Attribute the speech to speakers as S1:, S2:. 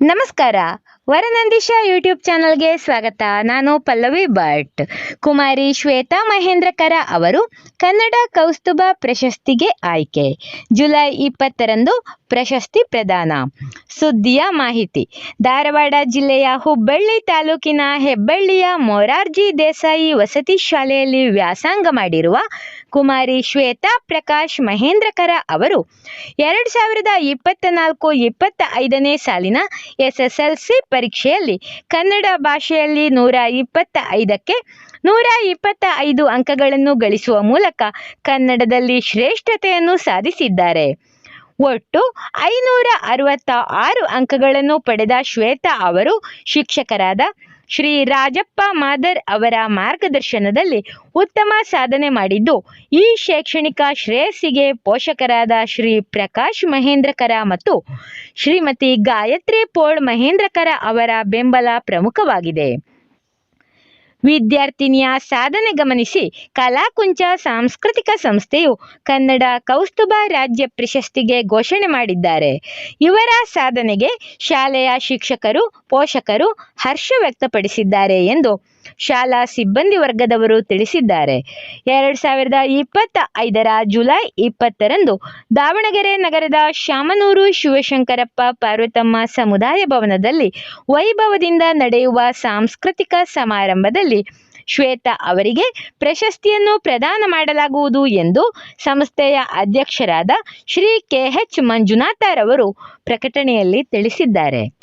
S1: ನಮಸ್ಕಾರ. ವರನಂದಿಶ ಯೂಟ್ಯೂಬ್ ಚಾನಲ್ಗೆ ಸ್ವಾಗತ. ನಾನು ಪಲ್ಲವಿ ಭಟ್. ಕುಮಾರಿ ಶ್ವೇತಾ ಮಹೇಂದ್ರಕರ ಅವರು ಕನ್ನಡ ಕೌಸ್ತುಭ ಪ್ರಶಸ್ತಿಗೆ ಆಯ್ಕೆ. ಜುಲೈ ಇಪ್ಪತ್ತರಂದು ಪ್ರಶಸ್ತಿ ಪ್ರದಾನ. ಸುದ್ದಿಯ ಮಾಹಿತಿ. ಧಾರವಾಡ ಜಿಲ್ಲೆಯ ಹುಬ್ಬಳ್ಳಿ ತಾಲೂಕಿನ ಹೆಬ್ಬಳ್ಳಿಯ ಮೊರಾರ್ಜಿ ದೇಸಾಯಿ ವಸತಿ ಶಾಲೆಯಲ್ಲಿ ವ್ಯಾಸಂಗ ಮಾಡಿರುವ ಕುಮಾರಿ ಶ್ವೇತಾ, ಪ್ರಕಾಶ್ ಮಹೇಂದ್ರಕರ ಅವರು ಎರಡು ಸಾವಿರದ ಇಪ್ಪತ್ತ ನಾಲ್ಕು ಇಪ್ಪತ್ತ ಐದನೇ ಸಾಲಿನ ಎಸ್ಎಸ್ಎಲ್ಸಿ ಪರೀಕ್ಷೆಯಲ್ಲಿ ಕನ್ನಡ ಭಾಷೆಯಲ್ಲಿ ನೂರ ಇಪ್ಪತ್ತ ಐದಕ್ಕೆ ನೂರ ಇಪ್ಪತ್ತ ಐದು ಅಂಕಗಳನ್ನು ಗಳಿಸುವ ಮೂಲಕ ಕನ್ನಡದಲ್ಲಿ ಶ್ರೇಷ್ಠತೆಯನ್ನು ಸಾಧಿಸಿದ್ದಾರೆ. ಒಟ್ಟು ಐನೂರ ಅರವತ್ತ ಆರು ಅಂಕಗಳನ್ನು ಪಡೆದ ಶ್ವೇತಾ ಅವರು ಶಿಕ್ಷಕರಾದ ಶ್ರೀ ರಾಜಪ್ಪ ಮಾದರ್ ಅವರ ಮಾರ್ಗದರ್ಶನದಲ್ಲಿ ಉತ್ತಮ ಸಾಧನೆ ಮಾಡಿದ್ದು, ಈ ಶೈಕ್ಷಣಿಕ ಶ್ರೇಯಸ್ಸಿಗೆ ಪೋಷಕರಾದ ಶ್ರೀ ಪ್ರಕಾಶ್ ಮಹೇಂದ್ರಕರ ಮತ್ತು ಶ್ರೀಮತಿ ಗಾಯತ್ರಿ ಪೋಳ್ ಮಹೇಂದ್ರಕರ ಅವರ ಬೆಂಬಲ ಪ್ರಮುಖವಾಗಿದೆ. ವಿದ್ಯಾರ್ಥಿನಿಯ ಸಾಧನೆ ಗಮನಿಸಿ ಕಲಾಕುಂಚ ಸಾಂಸ್ಕೃತಿಕ ಸಂಸ್ಥೆಯು ಕನ್ನಡ ಕೌಸ್ತುಭ ರಾಜ್ಯ ಪ್ರಶಸ್ತಿಗೆ ಘೋಷಣೆ ಮಾಡಿದ್ದಾರೆ. ಇವರ ಸಾಧನೆಗೆ ಶಾಲೆಯ ಶಿಕ್ಷಕರು, ಪೋಷಕರು ಹರ್ಷ ವ್ಯಕ್ತಪಡಿಸಿದ್ದಾರೆ ಎಂದು ಶಾಲಾ ಸಿಬ್ಬಂದಿ ವರ್ಗದವರು ತಿಳಿಸಿದ್ದಾರೆ. ಎರಡು ಸಾವಿರದ ಇಪ್ಪತ್ತ ಐದರ ಜುಲೈ ಇಪ್ಪತ್ತರಂದು ದಾವಣಗೆರೆ ನಗರದ ಶಾಮನೂರು ಶಿವಶಂಕರಪ್ಪ ಪಾರ್ವತಮ್ಮ ಸಮುದಾಯ ಭವನದಲ್ಲಿ ವೈಭವದಿಂದ ನಡೆಯುವ ಸಾಂಸ್ಕೃತಿಕ ಸಮಾರಂಭದಲ್ಲಿ ಶ್ವೇತಾ ಅವರಿಗೆ ಪ್ರಶಸ್ತಿಯನ್ನು ಪ್ರದಾನ ಮಾಡಲಾಗುವುದು ಎಂದು ಸಂಸ್ಥೆಯ ಅಧ್ಯಕ್ಷರಾದ ಶ್ರೀ ಕೆ ಎಚ್ ಮಂಜುನಾಥರವರು ಪ್ರಕಟಣೆಯಲ್ಲಿ ತಿಳಿಸಿದ್ದಾರೆ.